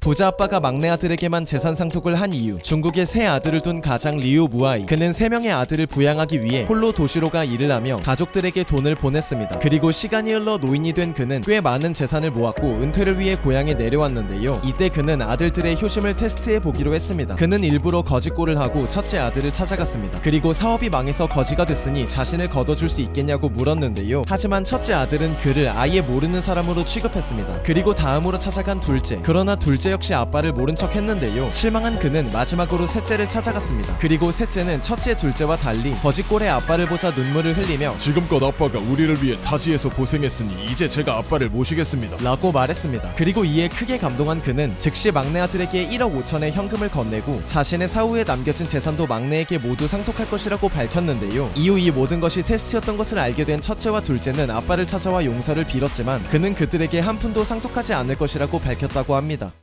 부자 아빠가 막내 아들에게만 재산 상속을 한 이유 중국에 세 아들을 둔 가장 리우 무아이 그는 세 명의 아들을 부양하기 위해 홀로 도시로 가 일을 하며 가족들에게 돈을 보냈습니다. 그리고 시간이 흘러 노인이 된 그는 꽤 많은 재산을 모았고 은퇴를 위해 고향에 내려왔는데요. 이때 그는 아들들의 효심을 테스트해 보기로 했습니다. 그는 일부러 거짓골을 하고 첫째 아들을 찾아갔습니다. 그리고 사업이 망해서 거지가 됐으니 자신을 걷어줄 수 있겠냐고 물었는데요. 하지만 첫째 아들은 그를 아예 모르는 사람으로 취급했습니다. 그리고 다음으로 찾아간 둘째 그러나 둘째 역시 아빠를 모른 척 했는데요 실망한 그는 마지막으로 셋째를 찾아갔습니다 그리고 셋째는 첫째 둘째와 달리 거짓골의 아빠를 보자 눈물을 흘리며 지금껏 아빠가 우리를 위해 타지에서 고생했으니 이제 제가 아빠를 모시겠습니다. 라고 말했습니다. 그리고 이에 크게 감동한 그는 즉시 막내 아들에게 1억 5천의 현금을 건네고 자신의 사후에 남겨진 재산도 막내에게 모두 상속할 것이라고 밝혔는데요. 이후 이 모든 것이 테스트였던 것을 알게 된 첫째와 둘째는 아빠를 찾아와 용서를 빌었지만 그는 그들에게 한 푼도 상속하지 않을 것이라고 밝혔다고 합니다.